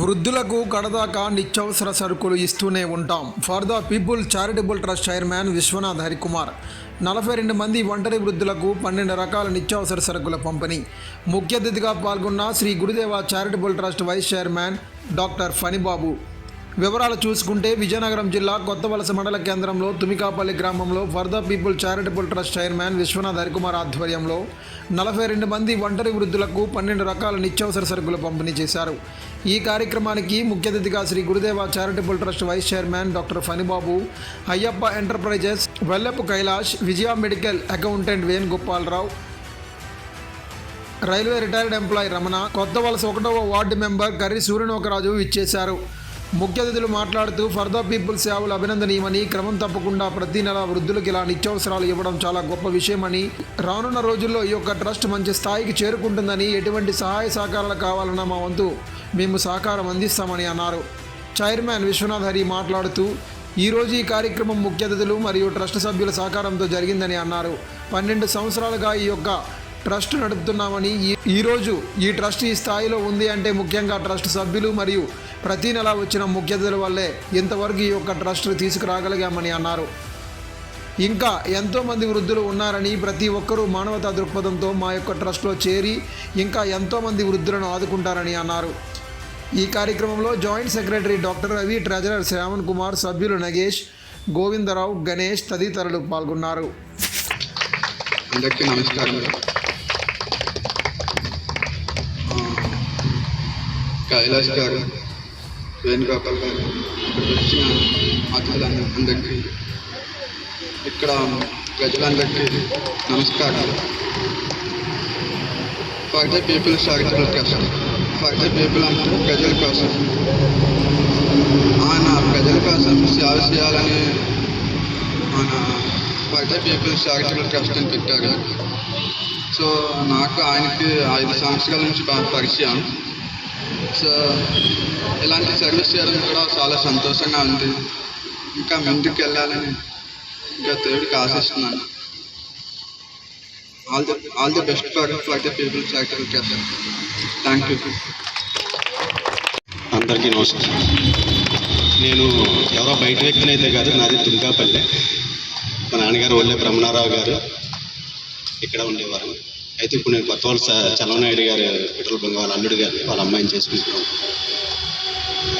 వృద్ధులకు కడదాకా నిత్యావసర సరుకులు ఇస్తూనే ఉంటాం. For the people charitable trust chairman Vishwanath Harikumar నలభై రెండు మంది ఒంటరి వృద్ధులకు పన్నెండు రకాల నిత్యావసర సరుకుల పంపిణీ. ముఖ్య అతిథిగా పాల్గొన్న Shri Gurudeva charitable trust vice chairman doctor Phanibabu. వివరాలు చూసుకుంటే విజయనగరం జిల్లా కొత్త వలస మండల కేంద్రంలో తుమికాపల్లి గ్రామంలో for the people charitable trust chairman Vishwanath Harikumar ఆధ్వర్యంలో నలభై రెండు మంది ఒంటరి వృద్ధులకు పన్నెండు రకాల నిత్యావసర సరుకులు పంపిణీ చేశారు. ఈ కార్యక్రమానికి ముఖ్య అతిథిగా Shri Gurudeva charitable trust vice chairman doctor Phanibabu Ayyappa enterprises Vellapu Kailash Vijaya medical accountant Venugopalarao railway retired employee Ramana కొత్త వలస ఒకటవ వార్డు మెంబర్ కర్రి సూర్యనోకరాజు ఇచ్చేశారు ముఖ్య అతిథులు మాట్లాడుతూ ఫర్ ద పీపుల్ సేవలు అభినందనీయమని క్రమం తప్పకుండా ప్రతి నెల వృద్ధులకు ఇలా నిత్యావసరాలు ఇవ్వడం చాలా గొప్ప విషయమని రానున్న రోజుల్లో ఈ యొక్క ట్రస్ట్ మంచి స్థాయికి చేరుకుంటుందని ఎటువంటి సహాయ సహకారాలు కావాలన్నా మా వంతు మేము సహకారం అందిస్తామని అన్నారు. చైర్మన్ విశ్వనాథ్ హరి మాట్లాడుతూ ఈరోజు ఈ కార్యక్రమం ముఖ్య అతిథులు మరియు ట్రస్ట్ సభ్యుల సహకారంతో జరిగిందని అన్నారు. పన్నెండు సంవత్సరాలుగా ఈ యొక్క ట్రస్ట్ నడుపుతున్నామని ఈ- ఈరోజు ఈ ట్రస్ట్ ఈ స్థాయిలో ఉంది అంటే ముఖ్యంగా ట్రస్ట్ సభ్యులు మరియు ప్రతి నెల వచ్చిన ముఖ్యతల వల్లే ఇంతవరకు ఈ యొక్క ట్రస్ట్ తీసుకురాగలిగామని అన్నారు. ఇంకా ఎంతోమంది వృద్ధులు ఉన్నారని ప్రతి ఒక్కరూ మానవతా దృక్పథంతో మా యొక్క ట్రస్ట్లో చేరి ఇంకా ఎంతోమంది వృద్ధులను ఆదుకుంటారని అన్నారు. ఈ కార్యక్రమంలో joint secretary doctor Ravi treasurer Shravan Kumar సభ్యులు నగేష్ గోవిందరావు గణేష్ తదితరులు పాల్గొన్నారు. అందరికీ నమస్కారం. కైలాష్ గారు వేణుగోపాల్ గారు ఇక్కడికి వచ్చిన అతిథులందరికీ ఇక్కడ ప్రజలందరికీ నమస్కారం for the people charitable trust for the people అంటే ప్రజల కోసం. ఆయన ప్రజల కోసం సేవ చేయాలని మన for the people charitable trust అని పెట్టారు. సో నాకు ఆయనకి ఐదు సంవత్సరాల నుంచి పరిచయం. సో ఇలాంటి సర్వీస్ చేయడం కూడా చాలా సంతోషంగా ఉంది. ఇంకా ముందుకు వెళ్ళాలని ఇంకా దేవుడికి ఆశిస్తున్నాను. All the all the best for for the people sector trust thank you అందరికీ నమస్కారం. నేను ఎవరో బయట వ్యక్తిని అయితే కాదు నాది దుర్గాపల్లె మా నాన్నగారు ఒళ్ళే బ్రహ్మణారావు గారు. ఇక్కడ ఉండేవారు. అయితే ఇప్పుడు నేను కొత్త చలవనాయుడు గారు పెట్రోల్ బంక్ వాళ్ళ అల్లుడు గారు వాళ్ళ అమ్మాయిని చేసుకుంటున్నాం.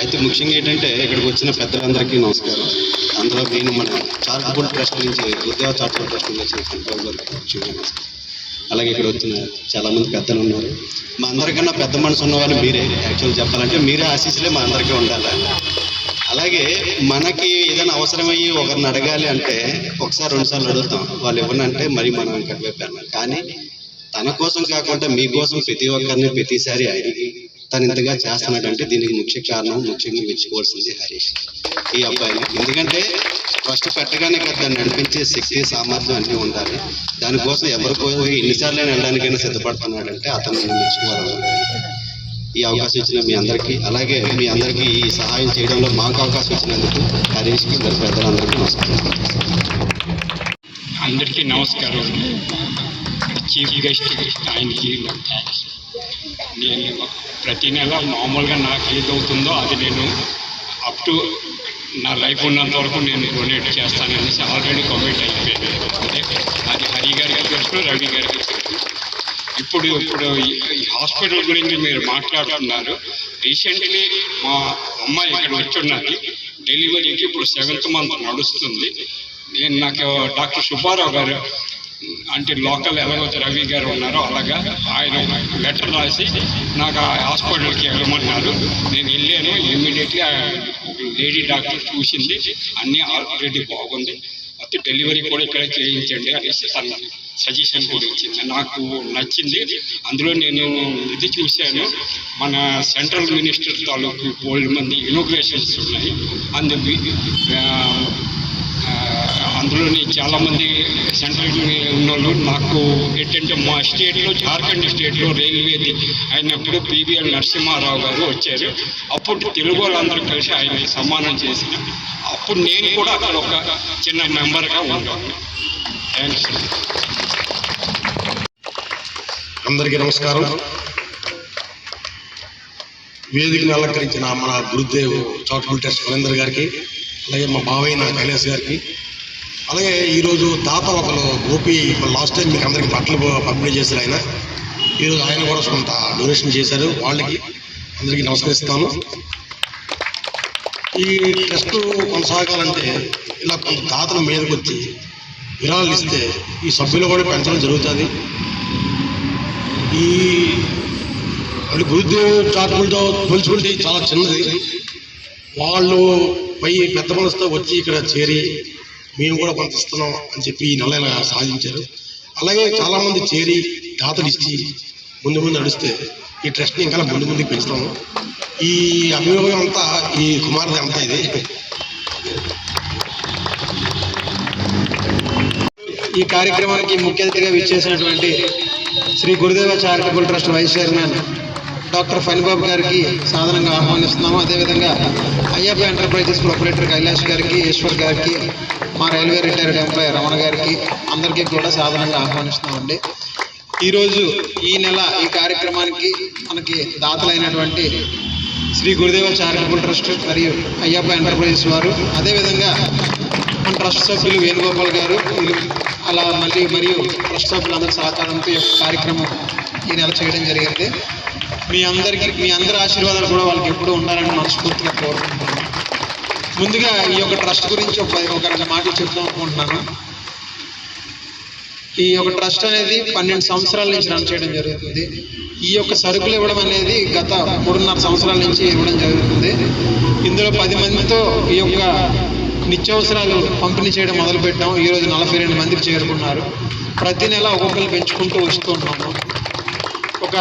అయితే ముఖ్యంగా ఏంటంటే ఇక్కడికి వచ్చిన పెద్దలందరికీ నమస్కారం. అందులో నేను మన చారిటబుల్ ట్రస్ట్ నుంచి ఉద్యోగ చారిటబుల్ ట్రస్ట్ నుంచి వచ్చిన సంతోష్ గారికి ముఖ్యంగా నమస్కారం. అలాగే ఇక్కడ వచ్చిన చాలామంది పెద్దలు ఉన్నారు. మా అందరికన్నా పెద్ద మనసు ఉన్నవాళ్ళు మీరే. యాక్చువల్ చెప్పాలంటే మీరే ఆశీస్సులే మా అందరికీ ఉండాలి. అలాగే మనకి ఏదైనా అవసరమయ్యి ఒకరిని అడగాలి అంటే ఒకసారి రెండుసార్లు అడుగుతాం. వాళ్ళు ఎవరినంటే మరి మనం ఇంకా వెళ్ళాలి కానీ తన కోసం కాకుండా మీకోసం ప్రతి ఒక్కరిని ప్రతిసారి అడిగి తను ఇంతగా చేస్తున్నాడంటే దీనికి ముఖ్య కారణం ముఖ్యంగా మెచ్చుకోవాల్సింది హరీష్. ఈ అబ్బాయిని. ఎందుకంటే ఫస్ట్ పెట్టగానే కదా దాన్ని నడిపించే శక్తి సామర్థ్యం అన్నీ ఉండాలి. దానికోసం ఎవరికో ఎన్నిసార్లు వెళ్ళడానికైనా సిద్ధపడుతున్నాడంటే అతను మెచ్చుకోవాలి. ఈ అవకాశం ఇచ్చిన మీ అందరికీ అలాగే మీ అందరికీ ఈ సహాయం చేయడంలో మాకు అవకాశం ఇచ్చినందుకు హరీష్కి మరి పెద్దలందరికీ నమస్కారం. అందరికీ నమస్కారం. చీఫ్ గెస్ట్ ఆయనకి థ్యాంక్స్ నేను ప్రతి నెల మామూలుగా నాకు ఏది అవుతుందో అది నేను అప్ టు నా లైఫ్ ఉన్నంత వరకు నేను డొనేట్ చేస్తాననేసి ఆల్రెడీ కమిట్ అయిపోయింది అంటే అది హరి గారికి తెలుసు రవి గారికి తెలుసు ఇప్పుడు ఇప్పుడు ఈ- ఈ హాస్పిటల్ గురించి మీరు మాట్లాడుతున్నారు. రీసెంట్లీ మా అమ్మాయి ఇక్కడ వచ్చున్నది. డెలివరీకి ఇప్పుడు సెవెంత్ మంత్ నడుస్తుంది. నేను నాకు డాక్టర్ సుబ్బారావు గారు అంటే లోకల్ ఎవరైతే రవి గారు ఉన్నారో అలాగా ఆయన లెటర్ రాసి నాకు ఆ హాస్పిటల్కి వెళ్ళమన్నారు. నేను వెళ్ళాను. ఇమ్మీడియట్గా లేడీ డాక్టర్ చూసింది. అన్నీ ఆల్రెడీ బాగుంది. అయితే డెలివరీ కూడా ఇక్కడ చేయించండి అనేసి తన సజెషన్ కూడా ఇచ్చింది. నాకు నచ్చింది. అందులో నేను ఇది చూశాను. మన సెంట్రల్ మినిస్టర్ తాలూకు బోల్డ్ మంది ఇనోగ్రేషన్స్ ఉన్నాయి. అందు అందులోని చాలామంది సెంట్రల్ ఉన్నోళ్ళు నాకు ఏంటంటే మా స్టేట్లో జార్ఖండ్ స్టేట్లో రైల్వేది అయినప్పుడు పివిఎల్ నరసింహారావు గారు వచ్చారు. అప్పుడు తెలుగు వాళ్ళందరూ కలిసి ఆయన సమ్మానం చేసిన అప్పుడు నేను కూడా అక్కడ ఒక చిన్న మెంబర్గా ఉంటాను థ్యాంక్స్ అందరికీ నమస్కారం. వేదికను అలంకరించిన మన గురుదేవ్ చోట్ల టెస్ట్ సురేందర్ గారికి అలాగే మా బావయ్య కైలాస్ గారికి అలాగే ఈరోజు దాత ఒకరు గోపి లాస్ట్ టైం మీకు అందరికి బట్టలు పంపిణీ చేశారు ఆయన. ఈరోజు ఆయన కూడా కొంత డొనేషన్ చేశారు. వాళ్ళకి అందరికీ నమస్కరిస్తాను ఈ టెస్ట్ కొనసాగాలంటే ఇలా కొంత దాతల మీదకి వచ్చి విరాళాలు ఇస్తే ఈ సభ్యులు కూడా పెంచడం జరుగుతుంది. ఈ అంటే గురుదేవ్ చాటులతో పోల్చుకుంటే చాలా చిన్నది. వాళ్ళు పై పెద్ద మనసుతో వచ్చి ఇక్కడ చేరి మేము కూడా కొంత ఇస్తున్నాం అని చెప్పి ఈ నెల ఇలా సాధించారు. అలాగే చాలామంది చేరి దాతలు ఇచ్చి ముందు ముందు నడిస్తే ఈ ట్రస్ట్ని ఇంకా ముందు ముందుకు పెంచుతాము. ఈ అభియోగం అంతా ఈ కుమారుది అంతా ఇది. ఈ కార్యక్రమానికి ముఖ్య అతిథిగా విచ్చేసినటువంటి Shri Gurudeva charitable trust vice chairman doctor Phanibabu గారికి సాధారణంగా ఆహ్వానిస్తున్నాము. అదేవిధంగా అయ్యప్ప ఎంటర్ప్రైజెస్ ప్రొపరేటర్ కైలాష్ గారికి ఈశ్వర్ గారికి మా రైల్వే రిటైర్డ్ ఎంప్లాయ్ రమణ గారికి అందరికీ కూడా సాధారణంగా ఆహ్వానిస్తున్నామండి. ఈరోజు ఈ నెల ఈ కార్యక్రమానికి మనకి దాతలైనటువంటి శ్రీ గురుదేవ చారిటబుల్ ట్రస్ట్ మరియు అయ్యప్ప ఎంటర్ప్రైజెస్ వారు అదేవిధంగా మన ట్రస్ట్ సభ్యులు వేణుగోపాల్ గారు అలా మళ్ళీ మరియు ట్రస్ట్ సభ్యులందరి సహకారంతో ఈ యొక్క కార్యక్రమం ఈ నెల చేయడం జరిగింది. మీ అందరికీ మీ అందరి ఆశీర్వాదాలు కూడా వాళ్ళకి ఎప్పుడూ ఉండాలని మనస్ఫూర్తిగా కోరుకుంటున్నాను. ముందుగా ఈ యొక్క ట్రస్ట్ గురించి ఒక ఒక రెండు మాటలు చెప్దాం అనుకుంటున్నాను. ఈ యొక్క ట్రస్ట్ అనేది పన్నెండు సంవత్సరాల నుంచి రన్ చేయడం జరుగుతుంది. ఈ యొక్క సరుకులు ఇవ్వడం అనేది గత మూడున్నర సంవత్సరాల నుంచి ఇవ్వడం జరుగుతుంది. ఇందులో పది మందితో ఈ యొక్క నిత్యావసరాలు పంపిణీ చేయడం మొదలుపెట్టాం ఈరోజు నలభై రెండు మందికి చేరుకున్నారు. ప్రతి నెల ఒక్కొక్కరు పెంచుకుంటూ వస్తున్నాము ఒక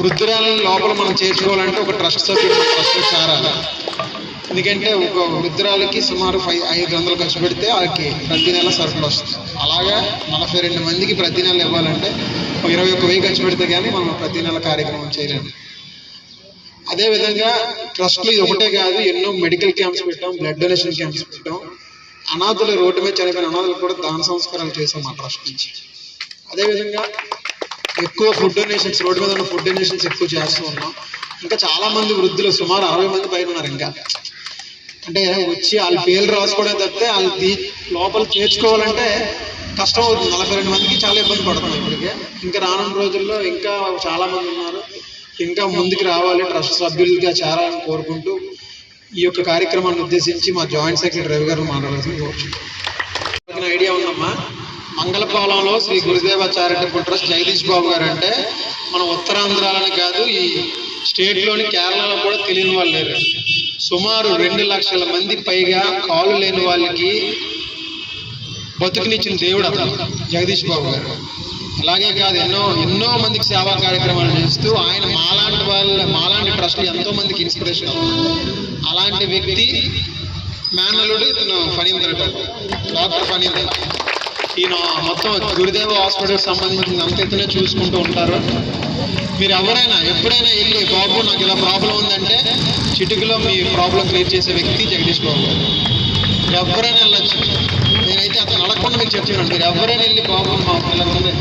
వృద్ధురాలని లోపల మనం చేర్చుకోవాలంటే ఒక ట్రస్ట్ సభ్యుడు ట్రస్ట్ చేరాలి. ఎందుకంటే ఒక వృద్ధురాలకి సుమారు ఫైవ్ ఐదు వందలు ఖర్చు పెడితే వాళ్ళకి ప్రతి నెల సరుకులు వస్తుంది అలాగా నలభై రెండు మందికి ప్రతి నెల ఇవ్వాలంటే ఒక ఇరవై ఒక్క వెయ్యి ఖర్చు పెడితే కానీ మనం ప్రతి నెల కార్యక్రమం చేయలేము. అదేవిధంగా ట్రస్ట్లు ఇది ఒకటే కాదు ఎన్నో మెడికల్ క్యాంప్స్ పెట్టాం బ్లడ్ డొనేషన్ క్యాంప్స్ పెట్టాం. అనాథులు రోడ్డు మీద చనిపోయిన అనాథులు కూడా దాన సంస్కారాలు చేసాం మా ట్రస్ట్ నుంచి. అదేవిధంగా ఎక్కువ ఫుడ్ డొనేషన్స్ రోడ్డు మీద ఉన్న ఫుడ్ డొనేషన్స్ ఎక్కువ చేస్తూ ఉన్నాం. ఇంకా చాలా మంది వృద్ధులు సుమారు అరవై మంది పైన ఉన్నారు ఇంకా. అంటే వచ్చి వాళ్ళ పేర్లు రాసుకోవడం తప్పితే వాళ్ళు తీ- లోపల చేర్చుకోవాలంటే కష్టం అవుతుంది. నలభై రెండు మందికి చాలా ఇబ్బంది పడుతుంది ఇప్పటికే. ఇంకా రానున్న రోజుల్లో ఇంకా చాలా మంది ఉన్నారు. ఇంకా ముందుకు రావాలి ట్రస్ట్ సభ్యులుగా చేరాలని కోరుకుంటూ ఈ యొక్క కార్యక్రమాన్ని ఉద్దేశించి మా జాయింట్ సెక్రటరీ రవి గారు మాట్లాడాల్సింది కోరుకుంటున్నాను ఐడియా ఉందమ్మా? మంగళపాలెంలో శ్రీ గురుదేవ చారిటబుల్ ట్రస్ట్ జగదీష్ బాబు గారు అంటే మన ఉత్తరాంధ్రాలని కాదు ఈ స్టేట్లోని కేరళలో కూడా తెలియని వాళ్ళు లేరు. సుమారు రెండు లక్షల మంది పైగా కాలు లేని వాళ్ళకి బతుకునిచ్చిన దేవుడు అతను జగదీష్ బాబు గారు. అలాగే కాదు ఎన్నో ఎన్నో మందికి సేవా కార్యక్రమాలు చేస్తూ ఆయన మాలాంటి వాళ్ళ మాలాంటి ట్రస్ట్లు ఎంతో మందికి ఇన్స్పిరేషన్ అవుతుంది అలాంటి వ్యక్తి మేనలుడు ఇతను ఫణీంద్ర డాక్టర్ ఫణీంద్ర ఈయన మొత్తం గురుదేవ హాస్పిటల్ సంబంధించిన అంత ఎత్తునే చూసుకుంటూ ఉంటారు. మీరు ఎవరైనా ఎప్పుడైనా వెళ్ళి బాబు నాకు ఇలా ప్రాబ్లం ఉందంటే చిటుకులో మీ ప్రాబ్లం క్లియర్ చేసే వ్యక్తి జగదీష్ బాబు. ఎవరైనా వెళ్ళచ్చు. నేనైతే అతను అడగకుండా మీకు చెప్తున్నాను. మీరు ఎవరైనా వెళ్ళి బాబు మా ఇలా ఉంది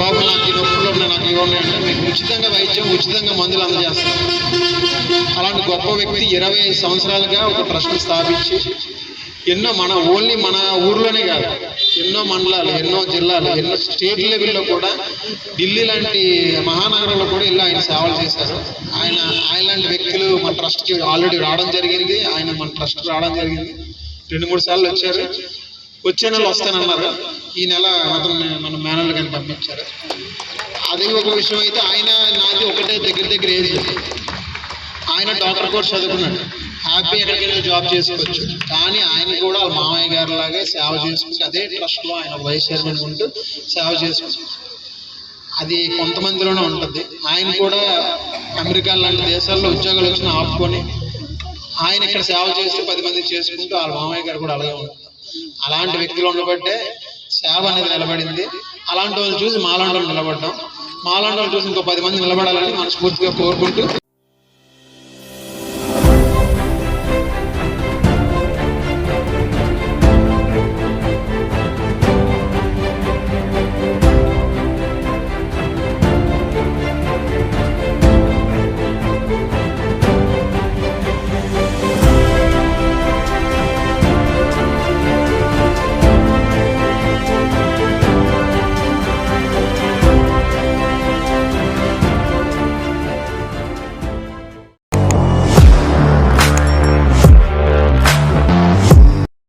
బాబు నాకు ఈ నొప్పులు ఉన్నాయి నాకు ఇవి ఉన్నాయి అంటే మీకు ఉచితంగా వైద్యం ఉచితంగా మందులు అందజేస్తారు అలాంటి గొప్ప వ్యక్తి ఇరవై ఐదు సంవత్సరాలుగా ఒక ట్రస్ట్ స్థాపించి ఎన్నో మన ఓన్లీ మన ఊర్లోనే కాదు ఎన్నో మండలాలు ఎన్నో జిల్లాలు ఎన్నో స్టేట్ లెవెల్లో కూడా ఢిల్లీ లాంటి మహానగరంలో కూడా ఇలా ఆయన సేవలు చేశారు. ఆయన ఆయన లాంటి వ్యక్తులు మన ట్రస్ట్కి ఆల్రెడీ రావడం జరిగింది. ఆయన మన ట్రస్ట్ రావడం జరిగింది. రెండు మూడు సార్లు వచ్చారు. వచ్చే నెల వస్తానన్నారు. ఈ నెల అతను మన మేనర్లు కానీ పంపించారు. అది ఒక విషయం అయితే ఆయన నాది ఒకటే దగ్గర దగ్గర ఏజ్. ఆయన డాక్టర్ కోర్స్ చదువుకున్నాడు. హ్యాపీ ఎక్కడికైనా జాబ్ చేసుకోవచ్చు. కానీ ఆయన కూడా వాళ్ళ మామయ్య గారు లాగే సేవ చేసుకుంటూ అదే ట్రస్ట్లో ఆయన వైస్ చైర్మన్ ఉంటూ సేవ చేసుకుంటారు అది కొంతమందిలోనే ఉంటుంది. ఆయన కూడా అమెరికా లాంటి దేశాల్లో ఉద్యోగాలు వచ్చిన ఆపుకొని ఆయన ఇక్కడ సేవ చేస్తూ పది మందికి చేసుకుంటూ వాళ్ళ మామయ్య గారు కూడా అలాగే ఉంటారు. అలాంటి వ్యక్తులు ఉండబట్టే సేవ అనేది నిలబడింది. అలాంటి వాళ్ళు చూసి మాలాంటి వాళ్ళు నిలబడ్డాం. మాలాంటి వాళ్ళు చూసి ఇంకో పది మంది నిలబడాలని మనస్ఫూర్తిగా కోరుకుంటూ